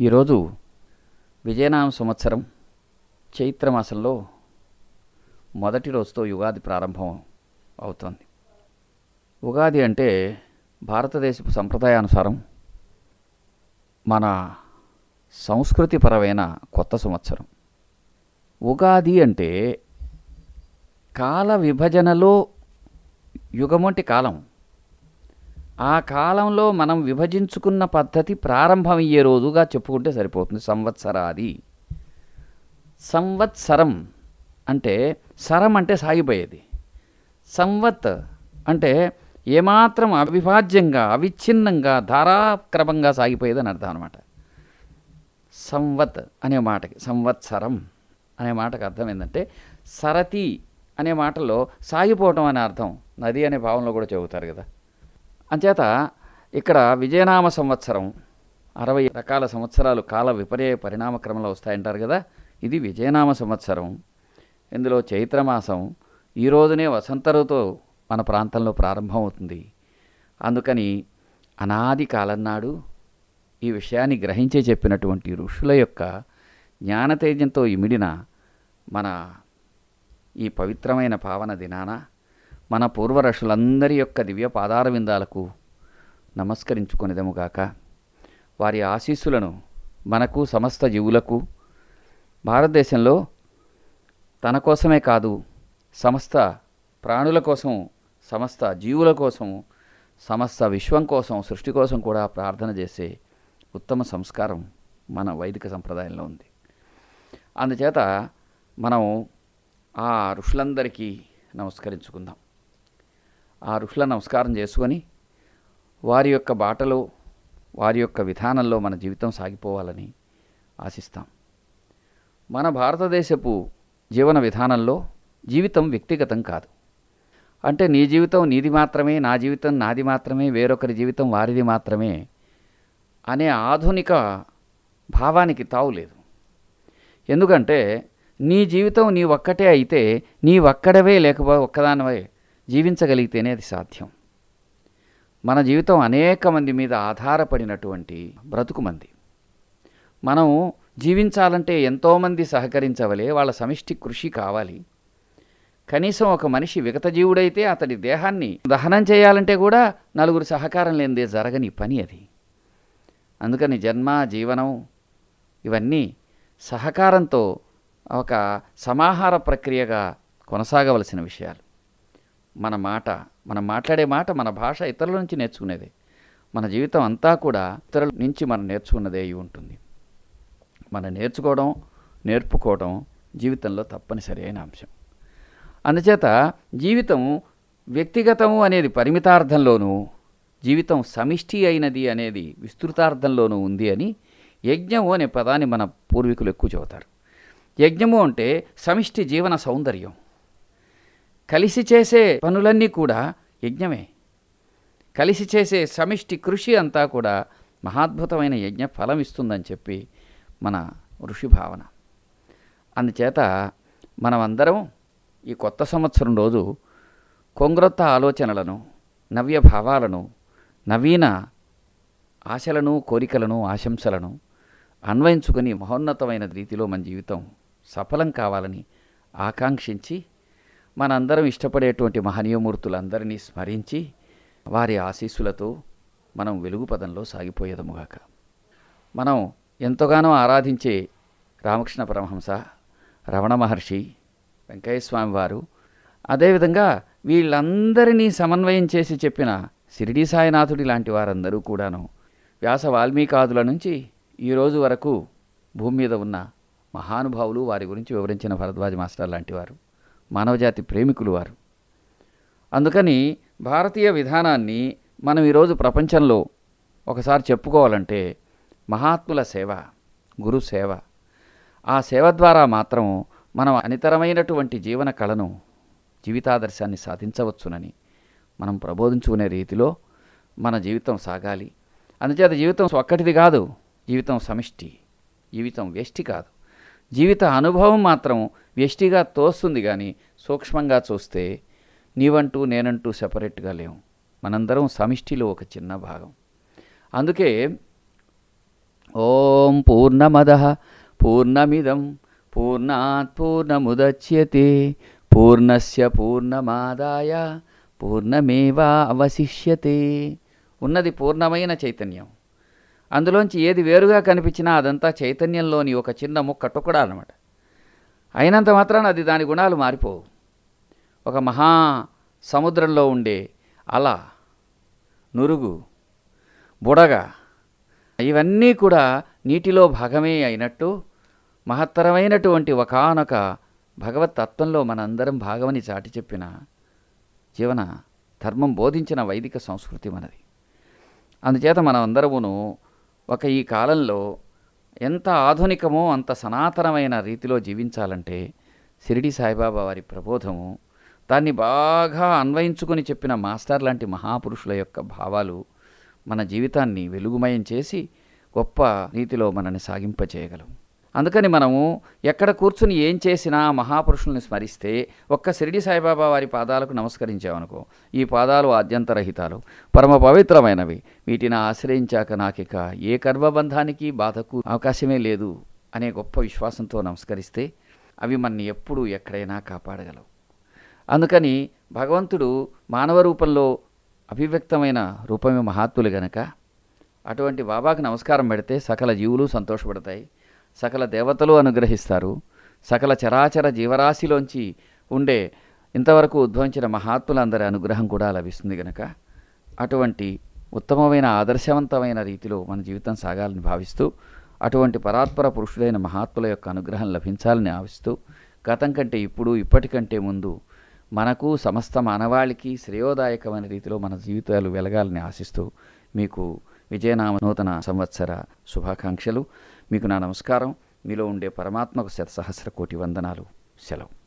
ఈరోజు విజయనామ సంవత్సరం చైత్రమాసంలో మొదటి రోజుతో యుగాది ప్రారంభం అవుతోంది. ఉగాది అంటే భారతదేశపు సంప్రదాయానుసారం మన సంస్కృతిపరమైన కొత్త సంవత్సరం. ఉగాది అంటే కాల విభజనలో యుగం కాలం ఆ కాలంలో మనం విభజించుకున్న పద్ధతి ప్రారంభమయ్యే రోజుగా చెప్పుకుంటే సరిపోతుంది. సంవత్సరాది. సంవత్సరం అంటే సరం అంటే సాగిపోయేది. సంవత్ అంటే ఏమాత్రం అవిభాజ్యంగా అవిచ్ఛిన్నంగా ధారాక్రమంగా సాగిపోయేదని అర్థం అనమాట సంవత్ అనే మాటకి సంవత్సరం అనే మాటకు అర్థం ఏంటంటే సరతి అనే మాటలో సాగిపోవటం అనే అర్థం. నది అనే భావంలో కూడా చెబుతారు కదా. అంచేత ఇక్కడ విజయనామ సంవత్సరం అరవై రకాల సంవత్సరాలు కాల విపర్య పరిణామ క్రమంలో వస్తాయంటారు కదా? ఇది విజయనామ సంవత్సరం. ఇందులో చైత్రమాసం ఈ రోజునే వసంత ఋతువు మన ప్రాంతంలో ప్రారంభమవుతుంది. అందుకని అనాది కాలం నాడు ఈ విషయాన్ని గ్రహించే చెప్పినటువంటి ఋషుల యొక్క జ్ఞానతేజంతో ఇమిడిన మన ఈ పవిత్రమైన పావన దినాన మన పూర్వరషులందరి యొక్క దివ్య పాదార విందాలకు నమస్కరించుకునేదముగాక. వారి ఆశీస్సులను మనకు సమస్త జీవులకు భారతదేశంలో తన కోసమే కాదు సమస్త ప్రాణుల కోసం సమస్త జీవుల కోసం సమస్త విశ్వం కోసం సృష్టి కోసం కూడా ప్రార్థన చేసే ఉత్తమ సంస్కారం మన వైదిక సంప్రదాయంలో ఉంది. అందుచేత మనం ఆ ఋషులందరికీ నమస్కరించుకుందాం. ఆ ఋషుల నమస్కారం చేసుకొని వారి యొక్క బాటలో వారి యొక్క విధానంలో మన జీవితం సాగిపోవాలని ఆశిస్తాం. మన భారతదేశపు జీవన విధానంలో జీవితం వ్యక్తిగతం కాదు. అంటే నీ జీవితం నీది మాత్రమే నా జీవితం నాది మాత్రమే వేరొకరి జీవితం వారిది మాత్రమే అనే ఆధునిక భావానికి తావులేదు ఎందుకంటే నీ జీవితం నీ ఒక్కటే అయితే నీ ఒక్కడవే లేకపో ఒక్కదానివే జీవించగలిగితేనే అది సాధ్యం. మన జీవితం అనేక మంది మీద ఆధారపడినటువంటి బ్రతుకు మంది. మనం జీవించాలంటే ఎంతోమంది సహకరించవలే వాళ్ళ సమిష్టి కృషి కావాలి. కనీసం ఒక మనిషి విగతజీవుడైతే అతడి దేహాన్ని దహనం చేయాలంటే కూడా నలుగురు సహకారం లేనిదే జరగని పని అది. అందుకని జన్మ జీవనం ఇవన్నీ సహకారంతో ఒక సమాహార ప్రక్రియగా కొనసాగవలసిన విషయాలు. మన మాట మనం మాట్లాడే మాట మన భాష ఇతరుల నుంచి నేర్చుకునేదే. మన జీవితం అంతా కూడా ఇతరుల నుంచి మనం నేర్చుకున్నదే అయి ఉంటుంది. మనం నేర్చుకోవడం నేర్పుకోవడం జీవితంలో తప్పనిసరి అయిన అంశం. అందుచేత జీవితం వ్యక్తిగతము అనేది పరిమితార్థంలోనూ జీవితం సమిష్టి అయినది అనేది విస్తృతార్థంలోనూ ఉంది అని యజ్ఞము అనే పదాన్ని మన పూర్వీకులు ఎక్కువ చెబుతారు. యజ్ఞము అంటే సమిష్టి జీవన సౌందర్యం. కలిసి చేసే పనులన్నీ కూడా యజ్ఞమే. కలిసి చేసే సమిష్టి కృషి అంతా కూడా మహాద్భుతమైన యజ్ఞ ఫలం ఇస్తుందని చెప్పి మన ఋషి భావన. అందుచేత మనమందరం ఈ కొత్త సంవత్సరం రోజు కొంగ్రొత్త ఆలోచనలను నవ్య భావాలను నవీన ఆశలను కోరికలను ఆశంసలను అన్వయించుకొని మహోన్నతమైన రీతిలో మన జీవితం సఫలం కావాలని ఆకాంక్షించి మనందరం ఇష్టపడేటువంటి మహనీయమూర్తులందరినీ స్మరించి వారి ఆశీస్సులతో మనం వెలుగు పదంలో సాగిపోయేదముగాక. మనం ఎంతగానో ఆరాధించే రామకృష్ణ పరమహంస రమణ మహర్షి వెంకయ్యస్వామి వారు అదేవిధంగా వీళ్ళందరినీ సమన్వయం చేసి చెప్పిన సిరిడి సాయినాథుడి లాంటి వారందరూ కూడాను వ్యాస వాల్మీకాదుల నుంచి ఈరోజు వరకు భూమి మీద ఉన్న మహానుభావులు వారి గురించి వివరించిన భరద్వాజ మాస్టర్ లాంటి వారు. మానవజాతి ప్రేమికులు వారు. అందుకని భారతీయ విధానాన్ని మనం ఈరోజు ప్రపంచంలో ఒకసారి చెప్పుకోవాలంటే మహాత్ముల సేవ గురు సేవ. ఆ సేవ ద్వారా మాత్రం మనం అనితరమైనటువంటి జీవన కళను జీవితాదర్శాన్ని సాధించవచ్చునని మనం ప్రబోధించుకునే రీతిలో మన జీవితం సాగాలి. అందుచేత జీవితం ఒక్కటిది కాదు జీవితం సమిష్టి జీవితం వ్యష్టి కాదు. జీవిత అనుభవం మాత్రం వ్యష్టిగా తోస్తుంది కానీ సూక్ష్మంగా చూస్తే నీవంటూ నేనంటూ సెపరేట్గా లేవు. మనందరం సమిష్టిలో ఒక చిన్న భాగం. అందుకే ఓం పూర్ణమద పూర్ణమిదం పూర్ణాత్ పూర్ణముదచ్యతే పూర్ణస్య పూర్ణమాదాయ పూర్ణమేవా అవశిష్యతే ఉన్నది పూర్ణమైన చైతన్యం. అందులోంచి ఏది వేరుగా కనిపించినా అదంతా చైతన్యంలోని ఒక చిన్న ముక్క టుకడా అనమాట అయినంత మాత్రాన అది దాని గుణాలు మారిపోవు. ఒక మహా సముద్రంలో ఉండే అల నురుగు బుడగ ఇవన్నీ కూడా నీటిలో భాగమే అయినట్టు మహత్తరమైనటువంటి ఒకానొక భగవత్ తత్వంలో మనందరం భాగమని చాటి చెప్పిన జీవన ధర్మం బోధించిన వైదిక సంస్కృతి మనది. అందుచేత మనం అందరమును ఒక ఈ కాలంలో ఎంత ఆధునికమో అంత సనాతనమైన రీతిలో జీవించాలంటే షిరిడి సాయిబాబా వారి ప్రబోధము దాన్ని బాగా అన్వయించుకొని చెప్పిన మాస్టర్ లాంటి మహాపురుషుల యొక్క భావాలు మన జీవితాన్ని వెలుగుమయం చేసి గొప్ప రీతిలో మనల్ని సాగింపచేయగలం అందుకని మనము ఎక్కడ కూర్చుని ఏం చేసినా మహాపురుషుల్ని స్మరిస్తే ఒక్క షిరిడి సాయిబాబా వారి పాదాలకు నమస్కరించామనుకో ఈ పాదాలు ఆద్యంతరహితాలు పరమ పవిత్రమైనవి. వీటిని ఆశ్రయించాక నాకిక ఏ కర్మబంధానికి బాధకు అవకాశమే లేదు అనే గొప్ప విశ్వాసంతో నమస్కరిస్తే అవి మనని ఎప్పుడూ ఎక్కడైనా కాపాడగలవు. అందుకని భగవంతుడు మానవ రూపంలో అభివ్యక్తమైన రూపమే మహాత్ములు గనక అటువంటి బాబాకు నమస్కారం పెడితే సకల జీవులు సంతోషపడతాయి. సకల దేవతలు అనుగ్రహిస్తారు. సకల చరాచర జీవరాశిలోంచి ఉండే ఇంతవరకు ఉద్భవించిన మహాత్ములందరి అనుగ్రహం కూడా లభిస్తుంది గనక. అటువంటి ఉత్తమమైన ఆదర్శవంతమైన రీతిలో మన జీవితం సాగాలని భావిస్తూ అటువంటి పరాత్పర పురుషులైన మహాత్ముల యొక్క అనుగ్రహం లభించాలని ఆశిస్తూ గతం కంటే ఇప్పుడు ఇప్పటికంటే ముందు మనకు సమస్త మానవాళికి శ్రేయోదాయకమైన రీతిలో మన జీవితాలు వెలగాలని ఆశిస్తూ మీకు విజయనామ నూతన సంవత్సర శుభాకాంక్షలు. మీకు నా నమస్కారం. మీలో ఉండే పరమాత్మకు శత సహస్ర కోటి వందనాలు. సెలవు.